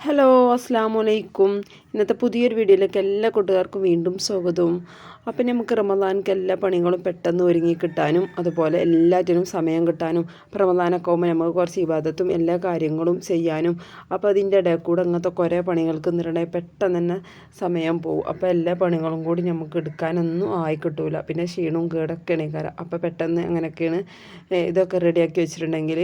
Hello അസ്സാം വലൈക്കും ഇന്നത്തെ പുതിയൊരു വീഡിയോയിലേക്ക് എല്ലാ കൂട്ടുകാർക്കും വീണ്ടും സ്വാഗതവും. അപ്പം നമുക്ക് റമദാനക്ക് എല്ലാ പണികളും പെട്ടെന്ന് ഒരുങ്ങി കിട്ടാനും അതുപോലെ എല്ലാറ്റിനും സമയം കിട്ടാനും റമദാനൊക്കെ ആകുമ്പോൾ നമുക്ക് കുറച്ച് ഇബാദത്തും എല്ലാ കാര്യങ്ങളും ചെയ്യാനും അപ്പോൾ അതിന്റെ ഇടയിൽ കൂടെ അങ്ങനത്തെ കുറേ പണികൾക്ക് നിറയെ പെട്ടെന്ന് തന്നെ സമയം പോകും അപ്പോൾ എല്ലാ പണികളും കൂടി നമുക്ക് എടുക്കാനൊന്നും ആയി കിട്ടൂല. പിന്നെ ക്ഷീണവും കേടൊക്കെ എണീക്കാരം അപ്പോൾ പെട്ടെന്ന് അങ്ങനെയൊക്കെയാണ് ഇതൊക്കെ റെഡിയാക്കി വെച്ചിട്ടുണ്ടെങ്കിൽ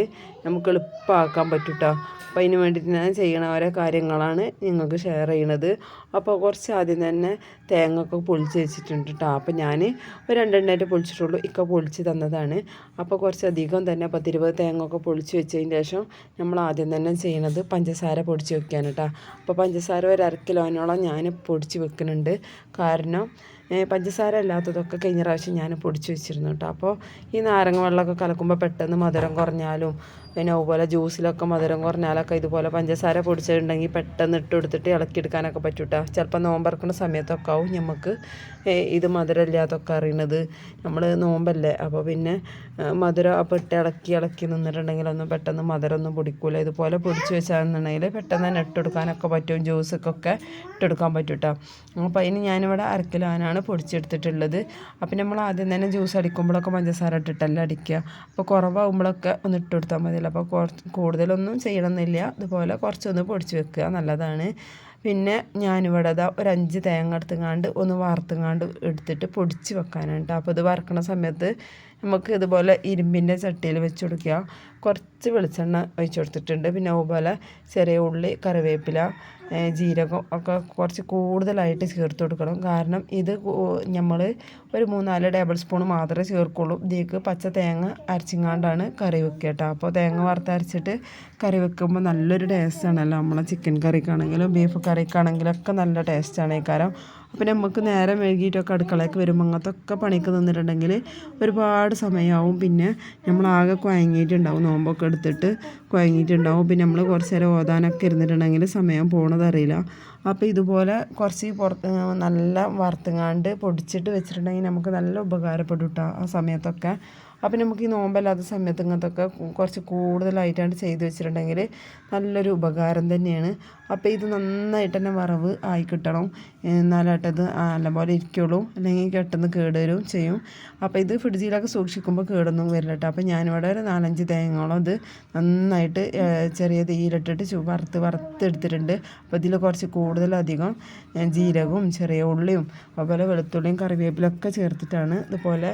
നമുക്ക് എളുപ്പമാക്കാൻ പറ്റൂട്ടോ. അപ്പോൾ അതിന് വേണ്ടിയിട്ട് ഞാൻ ചെയ്യണ ഓരോ കാര്യങ്ങളാണ് നിങ്ങൾക്ക് ഷെയർ ചെയ്യണത്. അപ്പോൾ കുറച്ച് ആദ്യം തന്നെ തേങ്ങ ഒക്കെ പൊളിച്ച് വെച്ചിട്ടുണ്ട് കേട്ടോ അപ്പോൾ ഞാൻ ഒരു രണ്ടെണ്ണമായിട്ട് പൊളിച്ചിട്ടുള്ളൂ. ഇക്ക പൊളിച്ച് തന്നതാണ്. അപ്പോൾ കുറച്ച് അധികം തന്നെ പത്തിരുപത് തേങ്ങ ഒക്കെ പൊളിച്ച് വെച്ചതിന് ശേഷം നമ്മൾ ആദ്യം തന്നെ ചെയ്യുന്നത് പഞ്ചസാര പൊടിച്ച് വെക്കാനാണ് അപ്പോൾ പഞ്ചസാര ഒരു അര കിലോനോളം ഞാൻ പൊടിച്ച് വെക്കുന്നുണ്ട്. കാരണം പഞ്ചസാര അല്ലാത്തതൊക്കെ കഴിഞ്ഞ പ്രാവശ്യം ഞാൻ പൊടിച്ച് വെച്ചിരുന്നു കേട്ടോ അപ്പോൾ ഈ നാരങ്ങ വെള്ളമൊക്കെ കലക്കുമ്പോൾ പെട്ടെന്ന് മധുരം കുറഞ്ഞാലും പിന്നെ അതുപോലെ ജ്യൂസിലൊക്കെ മധുരം കുറഞ്ഞാലൊക്കെ ഇതുപോലെ പഞ്ചസാര പൊടിച്ചിട്ടുണ്ടെങ്കിൽ പെട്ടെന്ന് ഇട്ട് കൊടുത്തിട്ട് ഇളക്കിയെടുക്കാനൊക്കെ പറ്റും കേട്ടോ ചിലപ്പോൾ നോമ്പിറക്കുന്ന സമയത്തൊക്കെ ആവും നമുക്ക് ഇത് മധുരമില്ലാത്തൊക്കെ അറിയണത്. നമ്മൾ നോമ്പല്ലേ അപ്പോൾ പിന്നെ മധുരം അപ്പോൾ ഇട്ട് ഇളക്കി ഇളക്കി നിന്നിട്ടുണ്ടെങ്കിലൊന്നും പെട്ടെന്ന് മധുരമൊന്നും പൊടിക്കൂല. ഇതുപോലെ പൊടിച്ച് വെച്ചാണെന്നുണ്ടെങ്കിൽ പെട്ടെന്ന് തന്നെ ഇട്ടെടുക്കാനൊക്കെ പറ്റും. ജ്യൂസൊക്കെ ഇട്ടെടുക്കാൻ പറ്റും കേട്ടോ അപ്പോൾ അതിന് ഞാനിവിടെ അരക്കിലാനാണ് പൊടിച്ചെടുത്തിട്ടുള്ളത്. അപ്പോൾ നമ്മൾ ആദ്യം തന്നെ ജ്യൂസ് അടിക്കുമ്പോഴൊക്കെ പഞ്ചസാര ഇട്ടിട്ടല്ല അടിക്കുക. അപ്പോൾ കുറവാകുമ്പോഴൊക്കെ ഒന്ന് ഇട്ട് കൊടുത്താൽ മതിയല്ലോ. അപ്പോൾ കുറച്ച് കൂടുതലൊന്നും ചെയ്യണമെന്നില്ല. അതുപോലെ കുറച്ചൊന്ന് പൊടിച്ച് വെക്കുക. നല്ലതാണ്. പിന്നെ ഞാനിവിടെ അതാ ഒരു അഞ്ച് തേങ്ങ എടുത്തുങ്ങാണ്ട് ഒന്ന് വറുത്തുങ്ങാണ്ട് എടുത്തിട്ട് പൊടിച്ച് വെക്കാനാണ് അപ്പോൾ ഇത് വറുക്കണ സമയത്ത് നമുക്ക് ഇതുപോലെ ഇരുമ്പിന്റെ ചട്ടിയിൽ വെച്ച് കൊടുക്കുക. കുറച്ച് വെളിച്ചെണ്ണ ഒഴിച്ചു കൊടുത്തിട്ടുണ്ട്. പിന്നെ അതുപോലെ ചെറിയ ഉള്ളി കറിവേപ്പില ജീരകം ഒക്കെ കുറച്ച് കൂടുതലായിട്ട് ചേർത്ത് കൊടുക്കണം. കാരണം ഇത് നമ്മൾ ഒരു മൂന്നാൽ ടേബിൾ സ്പൂൺ മാത്രമേ ചേർക്കുള്ളൂ. ഇതിലേക്ക് പച്ച തേങ്ങ അരച്ചിങ്ങാണ്ടാണ് കറി വെക്കുക കേട്ടോ അപ്പോൾ തേങ്ങ വറുത്തരച്ചിട്ട് കറി വെക്കുമ്പോൾ നല്ലൊരു ടേസ്റ്റാണല്ലോ നമ്മളെ ചിക്കൻ കറിക്കാണെങ്കിലും ബീഫ് ഒക്കെ നല്ല ടേസ്റ്റാണ് ഈ കാരം. അപ്പം നമുക്ക് നേരം വൈകിട്ടൊക്കെ അടുക്കളയ്ക്ക് വരുമ്പോൾ അങ്ങനത്തൊക്കെ പണിക്ക് നിന്നിട്ടുണ്ടെങ്കിൽ ഒരുപാട് സമയമാവും പിന്നെ നമ്മൾ നമ്മളാകെ കുഴങ്ങിയിട്ടുണ്ടാവും നോമ്പൊക്കെ എടുത്തിട്ട് കുഴങ്ങിയിട്ടുണ്ടാവും പിന്നെ നമ്മൾ കുറച്ച് നേരം ഓതാനൊക്കെ ഇരുന്നിട്ടുണ്ടെങ്കിൽ സമയം പോണതറിയില്ല അപ്പോൾ ഇതുപോലെ കുറച്ച് പുറത്ത് നല്ല വറുത്തുങ്ങാണ്ട് പൊടിച്ചിട്ട് വെച്ചിട്ടുണ്ടെങ്കിൽ നമുക്ക് നല്ല ഉപകാരപ്പെടും കേട്ടോ ആ സമയത്തൊക്കെ. അപ്പം നമുക്ക് ഈ നോമ്പല്ലാത്ത സമയത്ത് ഇങ്ങനത്തൊക്കെ കുറച്ച് കൂടുതലായിട്ടാണ് ചെയ്ത് വെച്ചിട്ടുണ്ടെങ്കിൽ നല്ലൊരു ഉപകാരം തന്നെയാണ്. അപ്പോൾ ഇത് നന്നായിട്ട് തന്നെ വറവ് ആയി കിട്ടണം. എന്നാലാട്ടത് നല്ലപോലെ ഇരിക്കുള്ളൂ. അല്ലെങ്കിൽ പെട്ടെന്ന് കേടുവരും ചെയ്യും. അപ്പോൾ ഇത് ഫ്രിഡ്ജിലൊക്കെ സൂക്ഷിക്കുമ്പോൾ കേടൊന്നും വരില്ല കേട്ടോ അപ്പോൾ ഞാനിവിടെ ഒരു നാലഞ്ച് തേങ്ങയോളം ഇത് നന്നായിട്ട് ചെറിയ തീയിലിട്ടിട്ട് ചു വറുത്ത് വറുത്തെടുത്തിട്ടുണ്ട് അപ്പോൾ ഇതിൽ കുറച്ച് കൂടുതലധികം ജീരകവും ചെറിയ ഉള്ളിയും അതുപോലെ വെളുത്തുള്ളിയും കറിവേപ്പിലൊക്കെ ചേർത്തിട്ടാണ് ഇതുപോലെ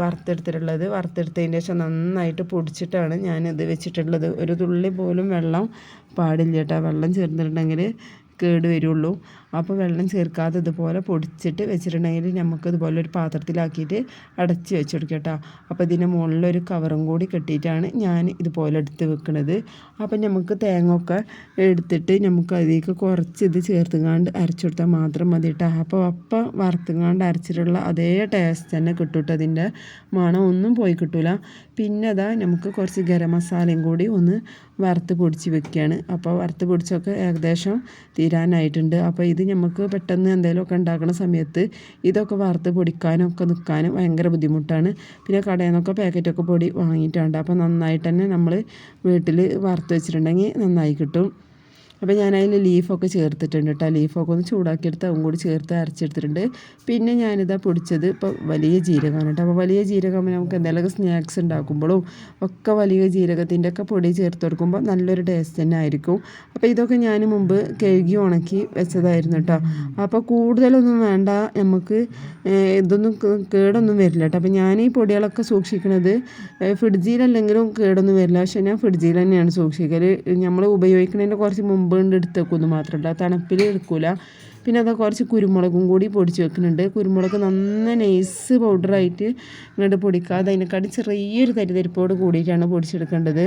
വറുത്തെടുത്തിട്ടുള്ളത്. വറുത്തെടുത്തതിന് ശേഷം നന്നായിട്ട് പൊടിച്ചിട്ടാണ് ഞാനിത് വെച്ചിട്ടുള്ളത്. ഒരു തുള്ളി പോലും വെള്ളം പാടില്ല കേട്ടോ. വെള്ളം ചേർന്നിട്ടുണ്ടെങ്കിൽ കേട് വരുള്ളൂ. അപ്പോൾ വെള്ളം ചേർക്കാതെ ഇതുപോലെ പൊടിച്ചിട്ട് വെച്ചിട്ടുണ്ടെങ്കിൽ നമുക്ക് ഇതുപോലെ ഒരു പാത്രത്തിലാക്കിയിട്ട് അടച്ച് വെച്ച് കൊടുക്കാം കേട്ടോ. അപ്പോൾ ഇതിന്റെ മുകളിലൊരു കവറും കൂടി കെട്ടിയിട്ടാണ് ഞാൻ ഇതുപോലെ എടുത്ത് വെക്കുന്നത് അപ്പം നമുക്ക് തേങ്ങ ഒക്കെ എടുത്തിട്ട് നമുക്ക് അതിലേക്ക് കുറച്ച് ഇത് ചേർത്തുങ്ങാണ്ട് അരച്ചെടുത്താൽ മാത്രം മതി കേട്ടോ. അപ്പോൾ അപ്പം വറുത്തുങ്ങാണ്ട് അരച്ചിട്ടുള്ള അതേ ടേസ്റ്റ് തന്നെ കിട്ടും അതിന്റെ. മണം ഒന്നും പോയി കിട്ടില്ല പിന്നെ അതാ നമുക്ക് കുറച്ച് ഗരം മസാലയും കൂടി ഒന്ന് വറുത്ത് പൊടിച്ച് വെക്കുകയാണ്. അപ്പോൾ വറുത്ത് പൊടിച്ചൊക്കെ ഏകദേശം തീരാനായിട്ടുണ്ട്. അപ്പോൾ ഇത് നമുക്ക് പെട്ടെന്ന് എന്തെങ്കിലുമൊക്കെ ഉണ്ടാക്കുന്ന സമയത്ത് ഇതൊക്കെ വറുത്ത് പൊടിക്കാനും ഒക്കെ നിൽക്കാനും ഭയങ്കര ബുദ്ധിമുട്ടാണ്. പിന്നെ കടയിൽ നിന്നൊക്കെ പാക്കറ്റൊക്കെ പൊടി വാങ്ങിയിട്ടുണ്ട്. അപ്പോൾ നന്നായിട്ട് തന്നെ നമ്മൾ വീട്ടിൽ വറുത്ത് വെച്ചിട്ടുണ്ടെങ്കിൽ നന്നായി കിട്ടും. അപ്പോൾ ഞാൻ അതിൽ ലീഫൊക്കെ ചേർത്തിട്ടുണ്ട് കേട്ടോ ലീഫൊക്കെ ഒന്ന് ചൂടാക്കിയെടുത്ത് അതും കൂടി ചേർത്ത് അരച്ചെടുത്തിട്ടുണ്ട്. പിന്നെ ഞാനിതാ പൊടിച്ചത് ഇപ്പോൾ വലിയ ജീരകമാണ് കേട്ടോ അപ്പോൾ വലിയ ജീരകം നമുക്ക് എന്തെങ്കിലുമൊക്കെ സ്നാക്സ് ഉണ്ടാക്കുമ്പോഴും ഒക്കെ വലിയ ജീരകത്തിന്റെ ഒക്കെ പൊടി ചേർത്ത് കൊടുക്കുമ്പോൾ നല്ലൊരു ടേസ്റ്റ് തന്നെ ആയിരിക്കും. അപ്പോൾ ഇതൊക്കെ ഞാൻ മുമ്പ് കഴുകി ഉണക്കി വെച്ചതായിരുന്നു കേട്ടോ അപ്പോൾ കൂടുതലൊന്നും വേണ്ട. നമുക്ക് ഇതൊന്നും കേടൊന്നും വരില്ല കേട്ടോ അപ്പോൾ ഞാൻ ഈ പൊടികളൊക്കെ സൂക്ഷിക്കുന്നത് ഫ്രിഡ്ജിലല്ലെങ്കിലും കേടൊന്നും വരില്ല. പക്ഷേ ഞാൻ ഫ്രിഡ്ജിൽ തന്നെയാണ് സൂക്ഷിക്കൽ നമ്മൾ ഉപയോഗിക്കുന്നതിന്റെ കുറച്ച് മുമ്പ് മുമ്പ് എടുത്ത് വെക്കുമെന്ന് മാത്രമല്ല തണുപ്പിൽ എടുക്കില്ല പിന്നെ അത് കുറച്ച് കുരുമുളകും കൂടി പൊടിച്ച് വെക്കുന്നുണ്ട്. കുരുമുളക് നന്ന നൈസ് പൗഡറായിട്ട് ഇങ്ങോട്ട് പൊടിക്കാതെ അതിനെക്കാട്ടി ചെറിയൊരു തരിതരിപ്പോട് കൂടിയിട്ടാണ് പൊടിച്ചെടുക്കേണ്ടത്.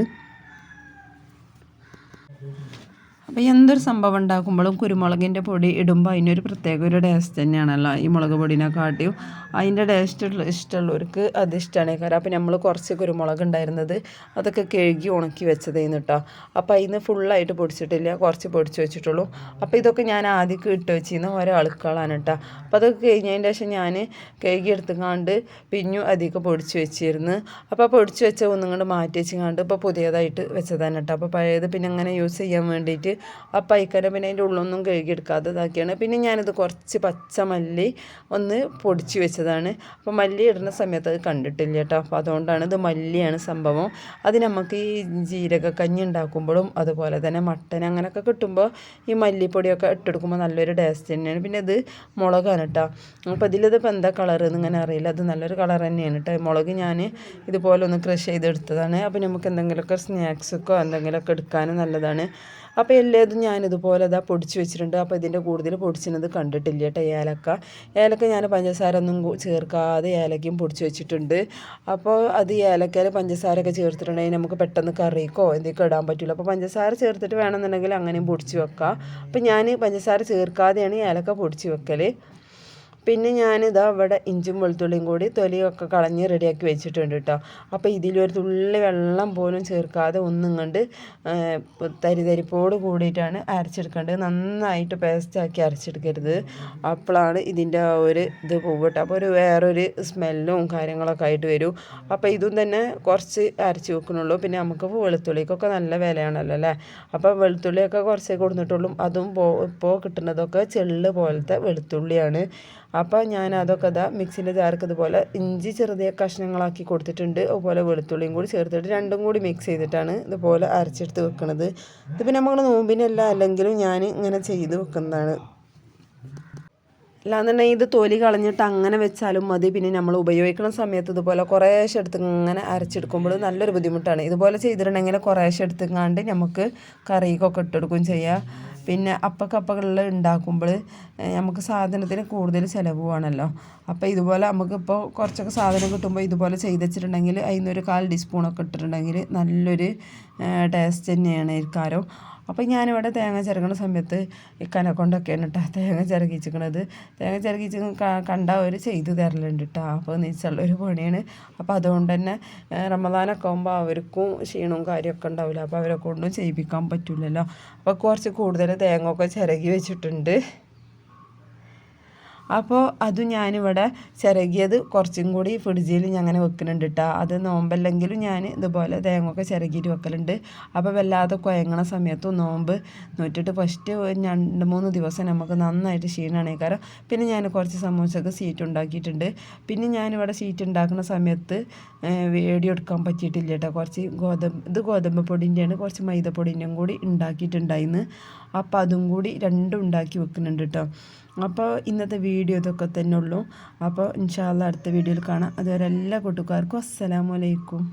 അപ്പോൾ എന്തൊരു സംഭവം ഉണ്ടാക്കുമ്പോഴും കുരുമുളകിന്റെ പൊടി ഇടുമ്പോൾ അതിനൊരു പ്രത്യേക ഒരു ടേസ്റ്റ് തന്നെയാണല്ലോ. ഈ മുളക് കാട്ടിയും അതിന്റെ ടേസ്റ്റ് ഇഷ്ടമുള്ളവർക്ക് അത് ഇഷ്ടമാണ് കാരണം അപ്പോൾ നമ്മൾ കുറച്ച് കുരുമുളക് ഉണ്ടായിരുന്നത് അതൊക്കെ കഴുകി ഉണക്കി വെച്ചതേന്ന് കേട്ടോ അപ്പോൾ അതിന് ഫുള്ളായിട്ട് പൊടിച്ചിട്ടില്ല. കുറച്ച് പൊടിച്ച് വെച്ചിട്ടുള്ളൂ. അപ്പോൾ ഇതൊക്കെ ഞാൻ ആദ്യം ഇട്ട് വെച്ചിരുന്ന ഓരോ ആൾക്കാളാണ് കേട്ടോ അപ്പോൾ അതൊക്കെ കഴിഞ്ഞതിന്റെ ശേഷം ഞാൻ കഴുകി എടുത്തുകൊണ്ട് പിഞ്ഞു അധികം പൊടിച്ച് വെച്ചിരുന്നു. അപ്പോൾ പൊടിച്ച് വെച്ച ഒന്നും കൊണ്ട് മാറ്റി വെച്ചുകൊണ്ട് ഇപ്പോൾ പുതിയതായിട്ട് വെച്ചതാണ് കേട്ടോ അപ്പോൾ പഴയത് പിന്നെ അങ്ങനെ യൂസ് ചെയ്യാൻ വേണ്ടിയിട്ട് അപ്പം പൈക്കര പിന്നെ അതിന്റെ ഉള്ളൊന്നും കഴുകിയെടുക്കാതെ ഇതാക്കിയാണ്. പിന്നെ ഞാനിത് കുറച്ച് പച്ച മല്ലി ഒന്ന് പൊടിച്ച് വെച്ചതാണ്. അപ്പോൾ മല്ലി ഇടുന്ന സമയത്ത് അത് കണ്ടിട്ടില്ല കേട്ടോ. അപ്പോൾ അതുകൊണ്ടാണ് ഇത് മല്ലിയാണ് സംഭവം. അത് നമുക്ക് ഈ ജീരക കഞ്ഞി ഉണ്ടാക്കുമ്പോഴും അതുപോലെ തന്നെ മട്ടൻ അങ്ങനെയൊക്കെ കിട്ടുമ്പോൾ ഈ മല്ലിപ്പൊടിയൊക്കെ ഇട്ടെടുക്കുമ്പോൾ നല്ലൊരു ടേസ്റ്റ് തന്നെയാണ്. പിന്നെ ഇത് മുളകാണ് കേട്ടോ. അപ്പോൾ ഇതിലിതിപ്പോൾ എന്താ കളർ എന്നിങ്ങനെ അറിയില്ല. അത് നല്ലൊരു കളർ തന്നെയാണ് കേട്ടോ. മുളക് ഞാൻ ഇതുപോലെ ഒന്ന് ക്രഷ് ചെയ്തെടുത്തതാണ്. അപ്പോൾ നമുക്ക് എന്തെങ്കിലുമൊക്കെ സ്നാക്സൊക്കെ എന്തെങ്കിലുമൊക്കെ എടുക്കാനും നല്ലതാണ്. അപ്പോൾ എല്ലാതും ഞാനിതുപോലെ ഇതാ പൊടിച്ച് വെച്ചിട്ടുണ്ട്. അപ്പോൾ ഇതിന്റെ കൂടുതൽ പൊടിച്ചിരുന്നത് കണ്ടിട്ടില്ല കേട്ടോ ഏലക്ക. ഏലക്ക ഞാൻ പഞ്ചസാര ഒന്നും ചേർക്കാതെ ഏലക്കയും പൊടിച്ച് വെച്ചിട്ടുണ്ട്. അപ്പോൾ അത് ഏലക്കയിൽ പഞ്ചസാരയൊക്കെ ചേർത്തിട്ടുണ്ടെങ്കിൽ നമുക്ക് പെട്ടെന്ന് കറിക്കോ എന്തൊക്കെ ഇടാൻ പറ്റില്ല അപ്പോൾ പഞ്ചസാര ചേർത്തിട്ട് വേണമെന്നുണ്ടെങ്കിൽ അങ്ങനെയും പൊടിച്ച് വെക്കാം. അപ്പോൾ ഞാൻ പഞ്ചസാര ചേർക്കാതെയാണ് ഏലക്ക പൊടിച്ച് വെക്കൽ പിന്നെ ഞാനിതാ അവിടെ ഇഞ്ചും വെളുത്തുള്ളിയും കൂടി തൊലിയൊക്കെ കളഞ്ഞ് റെഡിയാക്കി വെച്ചിട്ടുണ്ട് കേട്ടോ. അപ്പോൾ ഇതിലൊരു തുള്ളി വെള്ളം പോലും ചേർക്കാതെ ഒന്നും കണ്ട് തരിതരിപ്പോട് കൂടിയിട്ടാണ് അരച്ചെടുക്കേണ്ടത്. നന്നായിട്ട് പേസ്റ്റാക്കി അരച്ചെടുക്കരുത്. അപ്പോഴാണ് ഇതിന്റെ ആ ഒരു ഇത് പോവട്ടെ അപ്പോൾ ഒരു വേറൊരു സ്മെല്ലും കാര്യങ്ങളൊക്കെ ആയിട്ട് വരും. അപ്പോൾ ഇതും തന്നെ കുറച്ച് അരച്ച് വെക്കണുള്ളൂ. പിന്നെ നമുക്ക് വെളുത്തുള്ളിക്കൊക്കെ നല്ല വിലയാണല്ലോ അല്ലേ? അപ്പോൾ വെളുത്തുള്ളിയൊക്കെ കുറച്ചേ കൊടുത്തിട്ടുള്ളൂ. അതും ഇപ്പോൾ കിട്ടുന്നതൊക്കെ ചെള്ള് പോലത്തെ വെളുത്തുള്ളിയാണ്. അപ്പോൾ ഞാൻ അതൊക്കെ ഇതാ മിക്സിന്റെ ജാർക്ക് ഇതുപോലെ ഇഞ്ചി ചെറുതായ കഷ്ണങ്ങളാക്കി കൊടുത്തിട്ടുണ്ട്. അതുപോലെ വെളുത്തുള്ളിയും കൂടി ചേർത്തിട്ട് രണ്ടും കൂടി മിക്സ് ചെയ്തിട്ടാണ് ഇതുപോലെ അരച്ചെടുത്ത് വെക്കുന്നത് ഇത് പിന്നെ നമ്മൾ നോമ്പിനല്ല അല്ലെങ്കിലും ഞാൻ ഇങ്ങനെ ചെയ്ത് വെക്കുന്നതാണ്. അല്ലാന്നുണ്ടെങ്കിൽ ഇത് തൊലി കളഞ്ഞിട്ട് അങ്ങനെ വെച്ചാലും മതി. പിന്നെ നമ്മൾ ഉപയോഗിക്കുന്ന സമയത്ത് ഇതുപോലെ കുറേശ്ശെ എടുത്ത് ഇങ്ങനെ അരച്ചെടുക്കുമ്പോൾ നല്ലൊരു ബുദ്ധിമുട്ടാണ്. ഇതുപോലെ ചെയ്തിട്ടുണ്ടെങ്കിൽ കുറേശ്ശെ എടുത്തുങ്ങാണ്ട് നമുക്ക് കറിക്കൊക്കെ ഇട്ടെടുക്കുകയും ചെയ്യാം. പിന്നെ അപ്പക്കപ്പകളിൽ ഉണ്ടാക്കുമ്പോൾ നമുക്ക് സാധനത്തിന് കൂടുതൽ ചിലവ് വേണമല്ലോ. അപ്പോൾ ഇതുപോലെ നമുക്കിപ്പോൾ കുറച്ചൊക്കെ സാധനം കിട്ടുമ്പോൾ ഇതുപോലെ ചെയ്ത് വെച്ചിട്ടുണ്ടെങ്കിൽ അതിൽ നിന്നൊരു കാൽ ടീസ്പൂണൊക്കെ ഇട്ടിട്ടുണ്ടെങ്കിൽ നല്ലൊരു ടേസ്റ്റ് തന്നെയാണ് ഇരിക്കാരോ അപ്പോൾ ഞാനിവിടെ തേങ്ങ ചിരകണ സമയത്ത് ഇക്കനെ കൊണ്ടൊക്കെയാണ് കേട്ടോ തേങ്ങ ചിരകിച്ചിരിക്കണത്. തേങ്ങ ചിരകിച്ച് കണ്ട അവർ ചെയ്ത് തരലുണ്ട് കേട്ടോ അപ്പോൾ നിച്ചുള്ളൊരു പണിയാണ്. അപ്പോൾ അതുകൊണ്ട് തന്നെ റമദാനൊക്കെ ആകുമ്പോൾ അവർക്കും ക്ഷീണവും കാര്യമൊക്കെ ഉണ്ടാവില്ല. അപ്പോൾ അവരെ കൊണ്ടും ചെയ്യിപ്പിക്കാൻ പറ്റില്ലല്ലോ അപ്പോൾ കുറച്ച് കൂടുതൽ തേങ്ങ ഒക്കെ ചിരകി വെച്ചിട്ടുണ്ട്. അപ്പോൾ അത് ഞാനിവിടെ ചിരകിയത് കുറച്ചും കൂടി ഫ്രിഡ്ജിൽ ഞാൻ അങ്ങനെ വെക്കുന്നുണ്ട് കേട്ടോ അത് നോമ്പല്ലെങ്കിലും ഞാൻ ഇതുപോലെ തേങ്ങൊക്കെ ചിരകിയിട്ട് വെക്കലുണ്ട്. അപ്പോൾ വല്ലാതെ കുഴങ്ങണ സമയത്തും നോമ്പ് നോറ്റിട്ട് ഫസ്റ്റ് രണ്ട് മൂന്ന് ദിവസം നമുക്ക് നന്നായിട്ട് ക്ഷീണമാണ് കാരണം പിന്നെ ഞാൻ കുറച്ച് സമൂസക്ക് സീറ്റ് ഉണ്ടാക്കിയിട്ടുണ്ട്. പിന്നെ ഞാനിവിടെ സീറ്റ് ഉണ്ടാക്കുന്ന സമയത്ത് വീഡിയോ എടുക്കാൻ പറ്റിയിട്ടില്ല കേട്ടോ കുറച്ച് ഗോതമ്പ് ഇത് ഗോതമ്പ് പൊടിന്റെയാണ് കുറച്ച് മൈദപ്പൊടിന്റെയും കൂടി ഉണ്ടാക്കിയിട്ടുണ്ടായിരുന്നു അപ്പോൾ അതും കൂടി രണ്ടും ഉണ്ടാക്കി വെക്കുന്നുണ്ട് കേട്ടോ അപ്പോൾ ഇന്നത്തെ വീഡിയോ ഇതൊക്കെ തന്നെ ഉള്ളൂ. അപ്പോൾ ഇൻഷാല്ല അടുത്ത വീഡിയോയിൽ കാണാം. അതുവരെ എല്ലാ കൂട്ടുകാർക്കും അസ്സലാമലൈക്കും